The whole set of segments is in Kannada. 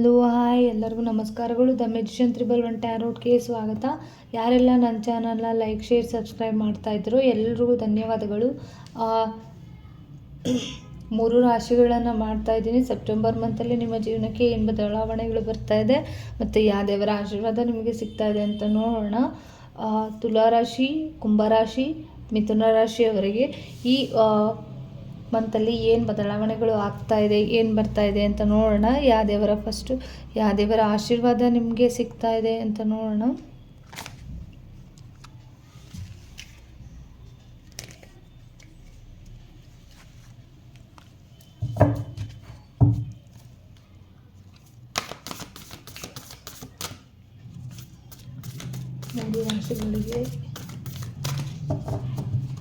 Hello, hi. ಎಲ್ಲರಿಗೂ ನಮಸ್ಕಾರಗಳು. ದ ಮೆಜಿಷನ್ ತ್ರಿಬಲ್ ಒನ್ ಟ್ಯಾರೋಟ್ಗೆ ಸ್ವಾಗತ. ಯಾರೆಲ್ಲ ನನ್ನ ಚಾನಲ್ನ ಲೈಕ್, ಶೇರ್, ಸಬ್ಸ್ಕ್ರೈಬ್ ಮಾಡ್ತಾ ಇದ್ರು ಎಲ್ರಿಗೂ ಧನ್ಯವಾದಗಳು. ಮೂರು ರಾಶಿಗಳನ್ನು ಮಾಡ್ತಾ ಇದ್ದೀನಿ. ಸೆಪ್ಟೆಂಬರ್ ಮಂತಲ್ಲಿ ನಿಮ್ಮ ಜೀವನಕ್ಕೆ ಏನು ಬದಲಾವಣೆಗಳು ಬರ್ತಾ ಇದೆ. ಮತ್ತು ಯಾವ ದೇವರ ಆಶೀರ್ವಾದ ನಿಮಗೆ ಸಿಗ್ತಾ ಇದೆ ಅಂತ ನೋಡೋಣ. ತುಲಾರಾಶಿ, ಕುಂಭರಾಶಿ, ಮಿಥುನ ರಾಶಿಯವರಿಗೆ ಈ ಮಂತಲ್ಲಿ ಏನು ಬದಲಾವಣೆಗಳು ಆಗ್ತಾ ಇದೆ, ಏನು ಬರ್ತಾ ಇದೆ ಅಂತ ನೋಡೋಣ. ಯಾವ ದೇವರ ಫಸ್ಟು ಯಾವ ದೇವರ ಆಶೀರ್ವಾದ ನಿಮಗೆ ಸಿಗ್ತಾ ಇದೆ ಅಂತ ನೋಡೋಣ.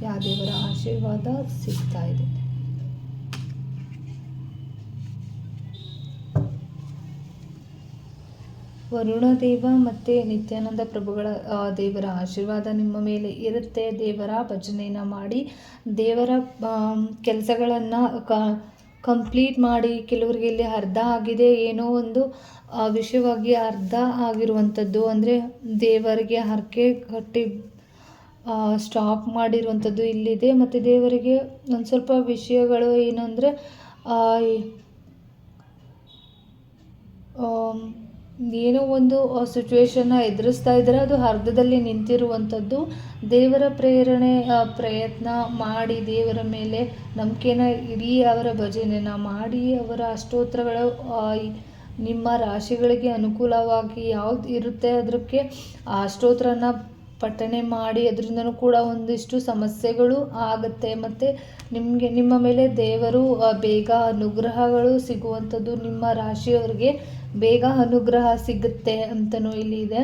ಯಾವ ದೇವರ ಆಶೀರ್ವಾದ ಸಿಗ್ತಾ ಇದೆ. ವರುಣ ದೇವ ಮತ್ತು ನಿತ್ಯಾನಂದ ಪ್ರಭುಗಳ ದೇವರ ಆಶೀರ್ವಾದ ನಿಮ್ಮ ಮೇಲೆ ಇರುತ್ತೆ. ದೇವರ ಭಜನೆಯನ್ನು ಮಾಡಿ, ದೇವರ ಕೆಲಸಗಳನ್ನು ಕಂಪ್ಲೀಟ್ ಮಾಡಿ, ಕೆಲವರಿಗೆ ಇಲ್ಲಿ ಅರ್ಧ ಆಗಿದೆ. ಏನೋ ಒಂದು ವಿಷಯವಾಗಿ ಅರ್ಧ ಆಗಿರುವಂಥದ್ದು. ಅಂದರೆ ದೇವರಿಗೆ ಹರಕೆ ಕಟ್ಟಿ ಸ್ಟಾಪ್ ಮಾಡಿರುವಂಥದ್ದು ಇಲ್ಲಿದೆ. ಮತ್ತು ದೇವರಿಗೆ ಒಂದು ಸ್ವಲ್ಪ ವಿಷಯಗಳು ಏನು ಅಂದರೆ ಏನೋ ಒಂದು ಸಿಚುವೇಶನ್ನ ಎದುರಿಸ್ತಾ ಇದ್ದರೆ ಅದು ಅರ್ಧದಲ್ಲಿ ನಿಂತಿರುವಂಥದ್ದು. ದೇವರ ಪ್ರೇರಣೆ ಪ್ರಯತ್ನ ಮಾಡಿ ದೇವರ ಮೇಲೆ ನಂಬಿಕೆನ ಇಡೀ ಅವರ ಭಜನೆನ ಮಾಡಿ ಅವರ ಅಷ್ಟೋತ್ರಗಳು ನಿಮ್ಮ ರಾಶಿಗಳಿಗೆ ಅನುಕೂಲವಾಗಿ ಯಾವ್ದು ಇರುತ್ತೆ ಅದಕ್ಕೆ ಆ ಅಷ್ಟೋತ್ರನ ಪಠಣೆ ಮಾಡಿ ಅದರಿಂದನೂ ಕೂಡ ಒಂದಿಷ್ಟು ಸಮಸ್ಯೆಗಳು ಆಗುತ್ತೆ. ಮತ್ತು ನಿಮಗೆ, ನಿಮ್ಮ ಮೇಲೆ ದೇವರು ಬೇಗ ಅನುಗ್ರಹಗಳು ಸಿಗುವಂಥದ್ದು ನಿಮ್ಮ ರಾಶಿಯವರಿಗೆ ಬೇಗ ಅನುಗ್ರಹ ಸಿಗುತ್ತೆ ಅಂತಲೂ ಇಲ್ಲಿ ಇದೆ.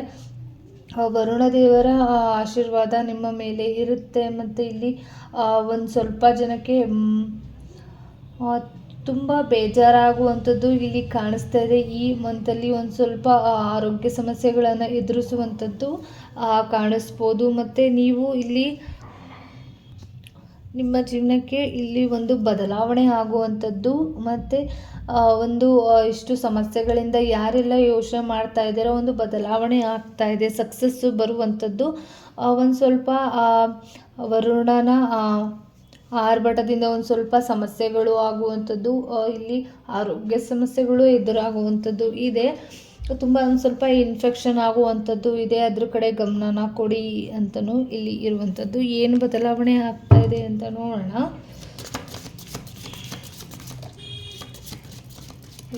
ವರುಣ ದೇವರ ಆಶೀರ್ವಾದ ನಿಮ್ಮ ಮೇಲೆ ಇರುತ್ತೆ. ಮತ್ತು ಇಲ್ಲಿ ಒಂದು ಸ್ವಲ್ಪ ಜನಕ್ಕೆ ತುಂಬ ಬೇಜಾರಾಗುವಂಥದ್ದು ಇಲ್ಲಿ ಕಾಣಿಸ್ತಾ ಇದೆ. ಈ ಮಂತಲ್ಲಿ ಒಂದು ಸ್ವಲ್ಪ ಆರೋಗ್ಯ ಸಮಸ್ಯೆಗಳನ್ನು ಎದುರಿಸುವಂಥದ್ದು ಕಾಣಿಸ್ಬೋದು. ಮತ್ತು ನೀವು ಇಲ್ಲಿ ನಿಮ್ಮ ಜೀವನಕ್ಕೆ ಇಲ್ಲಿ ಒಂದು ಬದಲಾವಣೆ ಆಗುವಂಥದ್ದು ಮತ್ತು ಒಂದು ಇಷ್ಟು ಸಮಸ್ಯೆಗಳಿಂದ ಯಾರೆಲ್ಲ ಯೋಚನೆ ಮಾಡ್ತಾ ಇದ್ದಾರೋ ಒಂದು ಬದಲಾವಣೆ ಆಗ್ತಾ ಇದೆ ಸಕ್ಸಸ್ಸು ಬರುವಂಥದ್ದು. ಒಂದು ಸ್ವಲ್ಪ ವರುಣನ ಆರ್ಭಟದಿಂದ ಒಂದು ಸ್ವಲ್ಪ ಸಮಸ್ಯೆಗಳು ಆಗುವಂಥದ್ದು ಇಲ್ಲಿ ಆರೋಗ್ಯ ಸಮಸ್ಯೆಗಳು ಎದುರಾಗುವಂಥದ್ದು ಇದೆ. ತುಂಬ ಒಂದು ಸ್ವಲ್ಪ ಇನ್ಫೆಕ್ಷನ್ ಆಗುವಂಥದ್ದು ಇದೆ. ಅದ್ರ ಕಡೆ ಗಮನನ ಕೊಡಿ ಅಂತಲೂ ಇಲ್ಲಿ ಇರುವಂಥದ್ದು. ಏನು ಬದಲಾವಣೆ ಆಗ್ತಾ ಇದೆ ಅಂತ ನೋಡೋಣ.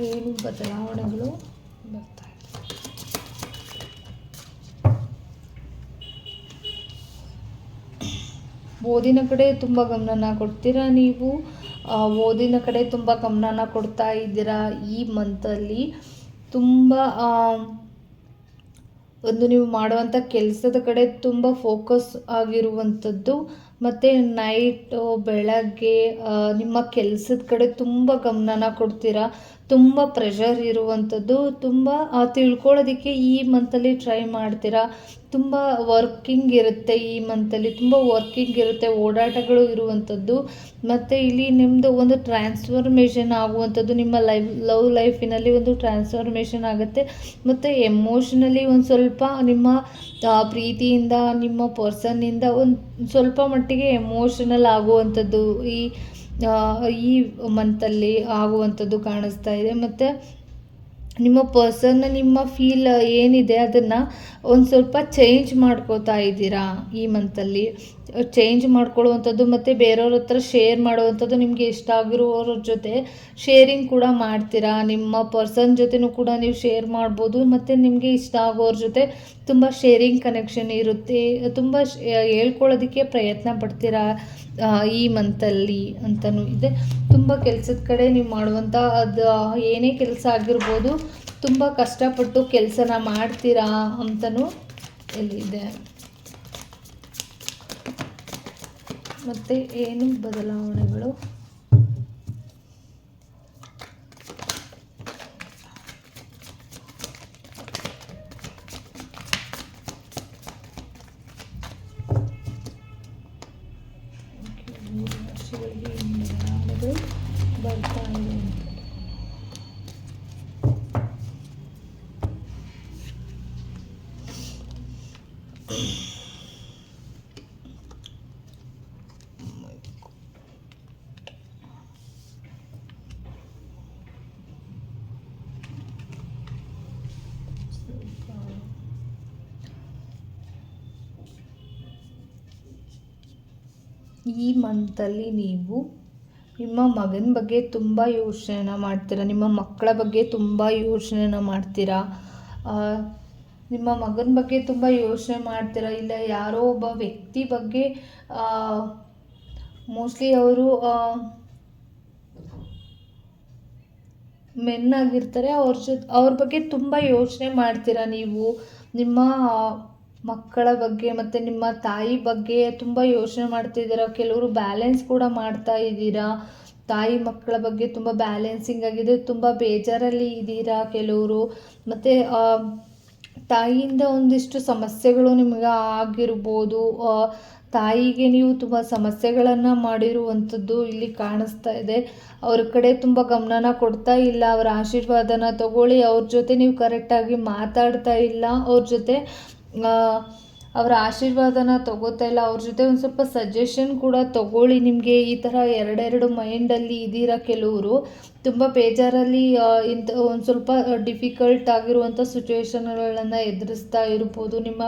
ಏನು ಬದಲಾವಣೆಗಳು ಬರ್ತಾ ಇದೆ? ಓದಿನ ಕಡೆ ತುಂಬ ಗಮನನ ಕೊಡ್ತೀರಾ ನೀವು? ಓದಿನ ಕಡೆ ತುಂಬ ಗಮನನ ಕೊಡ್ತಾ ಇದ್ದೀರಾ ಈ ಮಂತಲ್ಲಿ ತುಂಬ ಒಂದು ನೀವು ಮಾಡುವಂಥ ಕೆಲಸದ ಕಡೆ ತುಂಬ ಫೋಕಸ್ ಆಗಿರುವಂಥದ್ದು. ಮತ್ತು ನೈಟು ಬೆಳಗ್ಗೆ ನಿಮ್ಮ ಕೆಲಸದ ಕಡೆ ತುಂಬ ಗಮನನ ಕೊಡ್ತೀರಾ? ತುಂಬ ಪ್ರೆಷರ್ ಇರುವಂಥದ್ದು ತುಂಬ ತಿಳ್ಕೊಳ್ಳೋದಕ್ಕೆ ಈ ಮಂತಲ್ಲಿ ಟ್ರೈ ಮಾಡ್ತೀರಾ? ತುಂಬ ವರ್ಕಿಂಗ್ ಇರುತ್ತೆ ಈ ಮಂತಲ್ಲಿ ತುಂಬ ವರ್ಕಿಂಗ್ ಇರುತ್ತೆ, ಓಡಾಟಗಳು ಇರುವಂಥದ್ದು ಮತ್ತು ಇಲ್ಲಿ ನಿಮ್ಮದು ಒಂದು ಟ್ರಾನ್ಸ್ಫಾರ್ಮೇಷನ್ ಆಗುವಂಥದ್ದು ನಿಮ್ಮ ಲೈಫ್ ಲವ್ ಲೈಫಿನಲ್ಲಿ ಒಂದು ಟ್ರಾನ್ಸ್ಫಾರ್ಮೇಷನ್ ಆಗುತ್ತೆ. ಮತ್ತು ಎಮೋಷನಲಿ ಒಂದು ಸ್ವಲ್ಪ ನಿಮ್ಮ ಪ್ರೀತಿಯಿಂದ, ನಿಮ್ಮ ಪರ್ಸನ್ನಿಂದ ಒಂದು ಸ್ವಲ್ಪ ಮಟ್ಟಿಗೆ ಎಮೋಷನಲ್ ಆಗುವಂಥದ್ದು ಈ ಈ ಮಂತಲ್ಲಿ ಆಗುವಂಥದ್ದು ಕಾಣಿಸ್ತಾ ಇದೆ. ಮತ್ತು ನಿಮ್ಮ ಪರ್ಸನ್ ನಿಮ್ಮ ಫೀಲ್ ಏನಿದೆ ಅದನ್ನು ಒಂದು ಸ್ವಲ್ಪ ಚೇಂಜ್ ಮಾಡ್ಕೋತಾ ಇದ್ದೀರಾ ಈ ಮಂತಲ್ಲಿ ಚೇಂಜ್ ಮಾಡ್ಕೊಳ್ಳುವಂಥದ್ದು ಮತ್ತು ಬೇರೆಯವ್ರ ಹತ್ರ ಶೇರ್ ಮಾಡುವಂಥದ್ದು ನಿಮಗೆ ಇಷ್ಟ ಆಗಿರುವವ್ರ ಜೊತೆ ಶೇರಿಂಗ್ ಕೂಡ ಮಾಡ್ತೀರಾ? ನಿಮ್ಮ ಪರ್ಸನ್ ಜೊತೆನೂ ಕೂಡ ನೀವು ಶೇರ್ ಮಾಡ್ಬೋದು. ಮತ್ತು ನಿಮಗೆ ಇಷ್ಟ ಆಗೋರ ಜೊತೆ ತುಂಬ ಶೇರಿಂಗ್ ಕನೆಕ್ಷನ್ ಇರುತ್ತೆ. ತುಂಬ ಹೇಳ್ಕೊಳ್ಳೋದಕ್ಕೆ ಪ್ರಯತ್ನ ಪಡ್ತೀರಾ? ಈ ಮಂತಲ್ಲಿ ಅಂತಲೂ ಇದೆ. ತುಂಬ ಕೆಲಸದ ಕಡೆ ನೀವು ಮಾಡುವಂಥ ಅದು ಏನೇ ಕೆಲಸ ಆಗಿರ್ಬೋದು, ತುಂಬ ಕಷ್ಟಪಟ್ಟು ಕೆಲಸನ ಮಾಡ್ತೀರಾ ಅಂತಲೂ ಇಲ್ಲಿದೆ ಮತ್ತು ಏನು ಬದಲಾವಣೆಗಳು? ಬರ್ತಾ ಇದೆ ಈ ಮಂತಲ್ಲಿ ನೀವು ನಿಮ್ಮ ಮಗನ ಬಗ್ಗೆ ತುಂಬ ಯೋಚನೆನ ಮಾಡ್ತೀರಾ? ನಿಮ್ಮ ಮಕ್ಕಳ ಬಗ್ಗೆ ತುಂಬ ಯೋಚನೆನ ಮಾಡ್ತೀರಾ? ನಿಮ್ಮ ಮಗನ ಬಗ್ಗೆ ತುಂಬ ಯೋಚನೆ ಮಾಡ್ತೀರಾ? ಇಲ್ಲ ಯಾರೋ ಒಬ್ಬ ವ್ಯಕ್ತಿ ಬಗ್ಗೆ ಮೋಸ್ಟ್ಲಿ ಅವರು ಮೆನ್ ಆಗಿರ್ತಾರೆ, ಅವ್ರ ಜೊತೆ, ಅವ್ರ ಬಗ್ಗೆ ತುಂಬ ಯೋಚನೆ ಮಾಡ್ತೀರಾ ನೀವು? ನಿಮ್ಮ ಮಕ್ಕಳ ಬಗ್ಗೆ ಮತ್ತು ನಿಮ್ಮ ತಾಯಿ ಬಗ್ಗೆ ತುಂಬ ಯೋಚನೆ ಮಾಡ್ತಿದ್ದೀರಾ ಕೆಲವರು ಬ್ಯಾಲೆನ್ಸ್ ಕೂಡ ಮಾಡ್ತಾ ಇದ್ದೀರಾ? ತಾಯಿ ಮಕ್ಕಳ ಬಗ್ಗೆ ತುಂಬ ಬ್ಯಾಲೆನ್ಸಿಂಗ್ ಆಗಿದೆ, ತುಂಬ ಬೇಜಾರಲ್ಲಿ ಇದ್ದೀರಾ ಕೆಲವರು? ಮತ್ತು ತಾಯಿಯಿಂದ ಒಂದಿಷ್ಟು ಸಮಸ್ಯೆಗಳು ನಿಮಗೆ ಆಗಿರ್ಬೋದು. ತಾಯಿಗೆ ನೀವು ತುಂಬ ಸಮಸ್ಯೆಗಳನ್ನು ಮಾಡಿರುವಂಥದ್ದು ಇಲ್ಲಿ ಕಾಣಿಸ್ತಾ ಇದೆ. ಅವ್ರ ಕಡೆ ತುಂಬ ಗಮನನ ಕೊಡ್ತಾ ಇಲ್ಲ, ಅವರ ಆಶೀರ್ವಾದನ ತಗೊಳ್ಳಿ, ಅವ್ರ ಜೊತೆ ನೀವು ಕರೆಕ್ಟಾಗಿ ಮಾತಾಡ್ತಾ ಇಲ್ಲ, ಅವ್ರ ಜೊತೆ ಅವರ ಆಶೀರ್ವಾದನ ತಗೋತಾ ಇಲ್ಲ. ಅವ್ರ ಜೊತೆ ಒಂದು ಸ್ವಲ್ಪ ಸಜೆಷನ್ ಕೂಡ ತಗೊಳ್ಳಿ ನಿಮಗೆ. ಈ ಥರ ಎರಡೆರಡು ಮೈಂಡಲ್ಲಿ ಇದ್ದೀರಾ ಕೆಲವರು? ತುಂಬ ಬೇಜಾರಲ್ಲಿ ಇಂಥ ಒಂದು ಸ್ವಲ್ಪ ಡಿಫಿಕಲ್ಟ್ ಆಗಿರುವಂಥ ಸಿಚುವೇಶನ್ಗಳನ್ನು ಎದುರಿಸ್ತಾ ಇರ್ಬೋದು. ನಿಮ್ಮ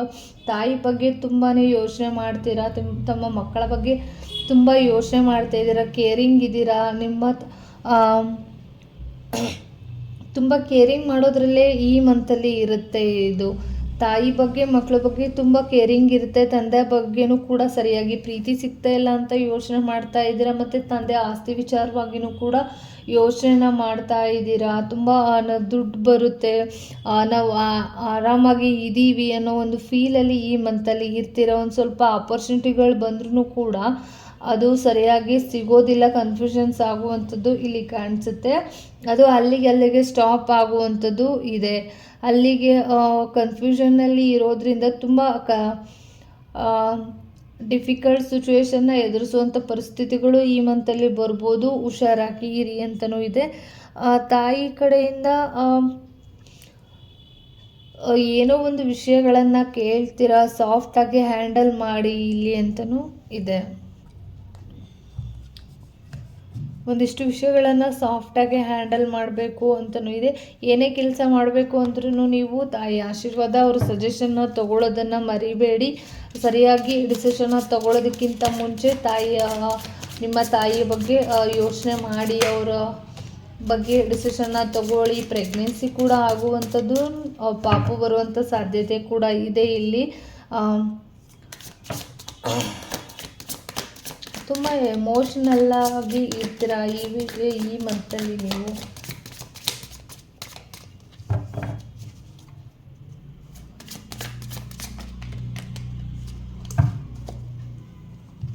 ತಾಯಿ ಬಗ್ಗೆ ತುಂಬಾ ಯೋಚನೆ ಮಾಡ್ತೀರಾ? ತಿಮ್, ತಮ್ಮ ಮಕ್ಕಳ ಬಗ್ಗೆ ತುಂಬ ಯೋಚನೆ ಮಾಡ್ತಾ ಇದ್ದೀರಾ? ಕೇರಿಂಗ್ ಇದ್ದೀರಾ? ನಿಮ್ಮ ತುಂಬ ಕೇರಿಂಗ್ ಮಾಡೋದ್ರಲ್ಲೇ ಈ ಮಂತಲ್ಲಿ ಇರುತ್ತೆ ಇದು. ತಾಯಿ ಬಗ್ಗೆ ಮಕ್ಕಳ ಬಗ್ಗೆ ತುಂಬ ಕೇರಿಂಗ್ ಇರುತ್ತೆ. ತಂದೆ ಬಗ್ಗೆನೂ ಕೂಡ ಸರಿಯಾಗಿ ಪ್ರೀತಿ ಸಿಗ್ತಾ ಇಲ್ಲ ಅಂತ ಯೋಚನೆ ಮಾಡ್ತಾ ಇದ್ದೀರಾ? ಮತ್ತು ತಂದೆ ಆಸ್ತಿ ವಿಚಾರವಾಗಿಯೂ ಕೂಡ ಯೋಚನೆ ಮಾಡ್ತಾ ಇದ್ದೀರಾ? ತುಂಬ ದುಡ್ಡು ಬರುತ್ತೆ. ನಾವು ಆರಾಮಾಗಿ ಇದ್ದೀವಿ ಅನ್ನೋ ಒಂದು ಫೀಲಲ್ಲಿ ಈ ಮಂತಲ್ಲಿ ಇರ್ತೀರ? ಒಂದು ಸ್ವಲ್ಪ ಆಪರ್ಚುನಿಟಿಗಳು ಬಂದ್ರೂ ಕೂಡ ಅದು ಸರಿಯಾಗಿ ಸಿಗೋದಿಲ್ಲ ಕನ್ಫ್ಯೂಷನ್ಸ್ ಆಗುವಂಥದ್ದು ಇಲ್ಲಿ ಕಾಣಿಸುತ್ತೆ. ಅದು ಅಲ್ಲಿಗೆ ಅಲ್ಲಿಗೆ ಸ್ಟಾಪ್ ಆಗುವಂಥದ್ದು ಇದೆ. ಅಲ್ಲಿಗೆ ಕನ್ಫ್ಯೂಷನ್ನಲ್ಲಿ ಇರೋದ್ರಿಂದ ತುಂಬ, ಕ ಡಿಫಿಕಲ್ಟ್ ಸಿಚುವೇಶನ್ನ ಎದುರಿಸುವಂಥ ಪರಿಸ್ಥಿತಿಗಳು ಈ ಮಂತಲ್ಲಿ ಬರ್ಬೋದು. ಹುಷಾರಾಗಿ ಇರಿ ಅಂತಲೂ ಇದೆ. ತಾಯಿ ಕಡೆಯಿಂದ ಏನೋ ಒಂದು ವಿಷಯಗಳನ್ನು ಕೇಳ್ತೀರಾ? ಸಾಫ್ಟಾಗಿ ಹ್ಯಾಂಡಲ್ ಮಾಡಿ ಇಲ್ಲಿ ಅಂತಲೂ ಇದೆ. ಒಂದಿಷ್ಟು ವಿಷಯಗಳನ್ನು ಸಾಫ್ಟಾಗಿ ಹ್ಯಾಂಡಲ್ ಮಾಡಬೇಕು ಅಂತಲೂ ಇದೆ. ಏನೇ ಕೆಲಸ ಮಾಡಬೇಕು ಅಂದ್ರೂ ನೀವು ತಾಯಿ ಆಶೀರ್ವಾದ ಅವ್ರ ಸಜೆಷನ್ನ ತೊಗೊಳೋದನ್ನು ಮರಿಬೇಡಿ. ಸರಿಯಾಗಿ ಡಿಸಿಷನ್ನ ತಗೊಳ್ಳೋದಕ್ಕಿಂತ ಮುಂಚೆ ತಾಯಿಯ, ನಿಮ್ಮ ತಾಯಿಯ ಬಗ್ಗೆ ಯೋಚನೆ ಮಾಡಿ ಅವರ ಬಗ್ಗೆ ಡಿಸಿಷನ್ನ ತಗೊಳ್ಳಿ. ಪ್ರೆಗ್ನೆನ್ಸಿ ಕೂಡ ಆಗುವಂಥದ್ದು ಪಾಪು ಬರುವಂಥ ಸಾಧ್ಯತೆ ಕೂಡ ಇದೆ ಇಲ್ಲಿ. ತುಂಬ ಎಮೋಷ್ನಲ್ ಆಗಿ ಇರ್ತೀರಾ? ಈ ಈ ಮಂತಲ್ಲಿ ನೀವು?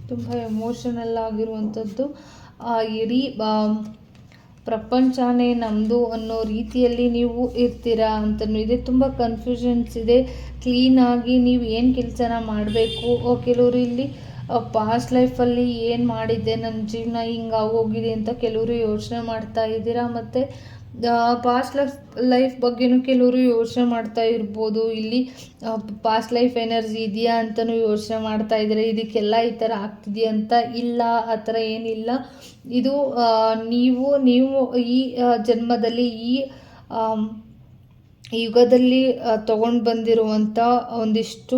ತುಂಬ ಎಮೋಷನಲ್ ಆಗಿರುವಂಥದ್ದು. ಇಡೀ ಪ್ರಪಂಚನೇ ನಮ್ಮದು ಅನ್ನೋ ರೀತಿಯಲ್ಲಿ ನೀವು ಇರ್ತೀರಾ ಅಂತಲೂ ಇದೆ. ತುಂಬ ಕನ್ಫ್ಯೂಷನ್ಸ್ ಇದೆ. ಕ್ಲೀನಾಗಿ ನೀವು ಏನು ಕೆಲಸನ ಮಾಡಬೇಕು? ಕೆಲವರು ಇಲ್ಲಿ ಪಾಸ್ಟ್ ಲೈಫಲ್ಲಿ ಏನು ಮಾಡಿದ್ದೆ? ನನ್ನ ಜೀವನ ಹಿಂಗೆ ಆಗೋಗಿದೆ ಅಂತ ಕೆಲವರು ಯೋಚನೆ ಮಾಡ್ತಾ ಇದ್ದೀರಾ? ಮತ್ತು ಪಾಸ್ಟ್ ಲೈಫ್ ಲೈಫ್ ಬಗ್ಗೆನೂ ಕೆಲವರು ಯೋಚನೆ ಮಾಡ್ತಾ ಇರ್ಬೋದು. ಇಲ್ಲಿ ಪಾಸ್ಟ್ ಲೈಫ್ ಎನರ್ಜಿ ಇದೆಯಾ ಅಂತಲೂ ಯೋಚನೆ ಮಾಡ್ತಾ ಇದ್ದಾರೆ. ಇದಕ್ಕೆಲ್ಲ ಈ ಥರ ಆಗ್ತಿದೆಯಾ ಅಂತ ಇಲ್ಲ, ಆ ಥರ ಏನಿಲ್ಲ. ಇದು ನೀವು ನೀವು ಈ ಜನ್ಮದಲ್ಲಿ ಈ ಯುಗದಲ್ಲಿ ತಗೊಂಡು ಬಂದಿರುವಂಥ ಒಂದಿಷ್ಟು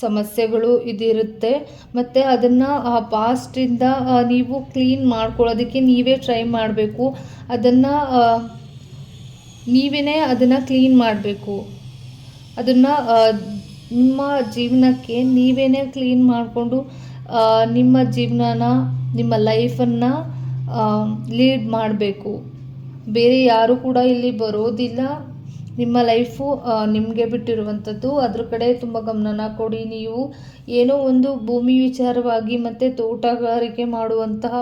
ಸಮಸ್ಯೆಗಳು ಇದಿರುತ್ತೆ. ಮತ್ತು ಅದನ್ನು ಪಾಸ್ಟಿಂದ ನೀವು ಕ್ಲೀನ್ ಮಾಡ್ಕೊಳ್ಳೋದಕ್ಕೆ ನೀವೇ ಟ್ರೈ ಮಾಡಬೇಕು. ಅದನ್ನು ನೀವೇ ಅದನ್ನು ಕ್ಲೀನ್ ಮಾಡಬೇಕು. ಅದನ್ನು ನಿಮ್ಮ ಜೀವನಕ್ಕೆ ನೀವೇ ಕ್ಲೀನ್ ಮಾಡಿಕೊಂಡು ನಿಮ್ಮ ಜೀವನನ, ನಿಮ್ಮ ಲೈಫನ್ನು ಲೀಡ್ ಮಾಡಬೇಕು. ಬೇರೆ ಯಾರು ಕೂಡ ಇಲ್ಲಿ ಬರೋದಿಲ್ಲ. ನಿಮ್ಮ ಲೈಫು ನಿಮಗೆ ಬಿಟ್ಟಿರುವಂಥದ್ದು. ಅದ್ರ ಕಡೆ ತುಂಬ ಗಮನನ ಕೊಡಿ. ನೀವು ಏನೋ ಒಂದು ಭೂಮಿ ವಿಚಾರವಾಗಿ ಮತ್ತು ತೋಟಗಾರಿಕೆ ಮಾಡುವಂತಹ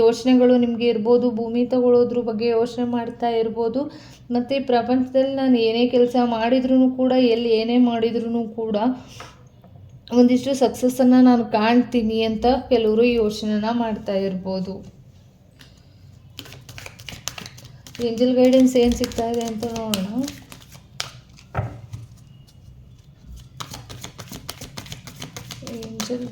ಯೋಚನೆಗಳು ನಿಮಗೆ ಇರ್ಬೋದು. ಭೂಮಿ ತಗೊಳ್ಳೋದ್ರ ಬಗ್ಗೆ ಯೋಚನೆ ಮಾಡ್ತಾ ಇರ್ಬೋದು. ಮತ್ತು ಪ್ರಪಂಚದಲ್ಲಿ ನಾನು ಏನೇ ಕೆಲಸ ಮಾಡಿದ್ರೂ ಕೂಡ, ಎಲ್ಲಿ ಏನೇ ಮಾಡಿದ್ರೂ ಕೂಡ ಒಂದಿಷ್ಟು ಸಕ್ಸಸ್ಸನ್ನು ನಾನು ಕಾಣ್ತೀನಿ ಅಂತ ಕೆಲವರು ಯೋಚನೆನ ಮಾಡ್ತಾ ಇರ್ಬೋದು. ಏಂಜಲ್ ಗೈಡೆನ್ಸ್ ಏನು ಸಿಗ್ತಾ ಇದೆ ಅಂತ ನೋಡೋಣ. ಏಂಜಲ್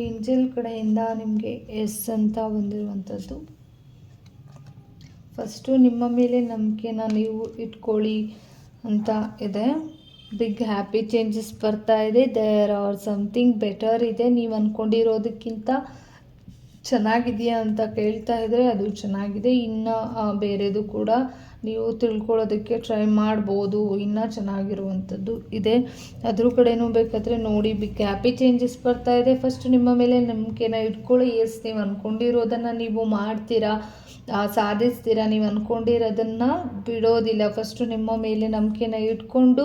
ಏಂಜಲ್ ಕಡೆಯಿಂದ ನಿಮಗೆ ಎಸ್ ಅಂತ ಬಂದಿರುವಂಥದ್ದು ಫಸ್ಟು ನಿಮ್ಮ ಮೇಲೆ ನಂಬಿಕೆನ ನೀವು ಇಟ್ಕೊಳ್ಳಿ ಅಂತ ಇದೆ. ಬಿಗ್ ಹ್ಯಾಪಿ ಚೇಂಜಸ್ ಬರ್ತಾ ಇದೆ. ದೇರ್ ಆರ್ ಸಮಥಿಂಗ್ ಬೆಟರ್ ಇದೆ. ನೀವು ಅಂದ್ಕೊಂಡಿರೋದಕ್ಕಿಂತ ಚೆನ್ನಾಗಿದೆಯಾ ಅಂತ ಕೇಳ್ತಾ ಇದ್ದರೆ ಅದು ಚೆನ್ನಾಗಿದೆ. ಇನ್ನು ಬೇರೆದು ಕೂಡ ನೀವು ತಿಳ್ಕೊಳ್ಳೋದಕ್ಕೆ ಟ್ರೈ ಮಾಡ್ಬೋದು. ಇನ್ನೂ ಚೆನ್ನಾಗಿರುವಂಥದ್ದು ಇದೆ. ಅದ್ರ ಕಡೆನೂ ಬೇಕಾದರೆ ನೋಡಿ. ಬಿಗ್ ಹ್ಯಾಪಿ ಚೇಂಜಸ್ ಬರ್ತಾ ಇದೆ. ಫಸ್ಟ್ ನಿಮ್ಮ ಮೇಲೆ ನಂಬಿಕೆನ ಇಟ್ಕೊಳ್ಳಿ. ಎಸ್, ನೀವು ಅಂದ್ಕೊಂಡಿರೋದನ್ನು ನೀವು ಮಾಡ್ತೀರಾ? ಸಾಧಿಸ್ತೀರಾ ನೀವು ಅಂದ್ಕೊಂಡಿರೋದನ್ನು ಬಿಡೋದಿಲ್ಲ. ಫಸ್ಟು ನಿಮ್ಮ ಮೇಲೆ ನಂಬಿಕೆನ ಇಟ್ಕೊಂಡು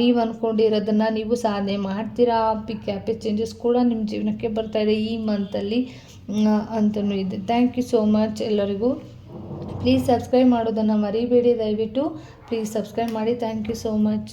ನೀವು ಅಂದ್ಕೊಂಡಿರೋದನ್ನು ನೀವು ಸಾಧನೆ ಮಾಡ್ತೀರಾ? ಪಿಕ್ ಹ್ಯಾಪಿ ಚೇಂಜಸ್ ಕೂಡ ನಿಮ್ಮ ಜೀವನಕ್ಕೆ ಬರ್ತಾ ಇದೆ ಈ ಮಂತಲ್ಲಿ ಅಂತಲೂ ಇದೆ. ಥ್ಯಾಂಕ್ ಯು ಸೋ ಮಚ್ ಎಲ್ಲರಿಗೂ. ಪ್ಲೀಸ್ ಸಬ್ಸ್ಕ್ರೈಬ್ ಮಾಡೋದನ್ನು ಮರಿಬೇಡಿ ದಯವಿಟ್ಟು. ಪ್ಲೀಸ್ ಸಬ್ಸ್ಕ್ರೈಬ್ ಮಾಡಿ. Thank you so much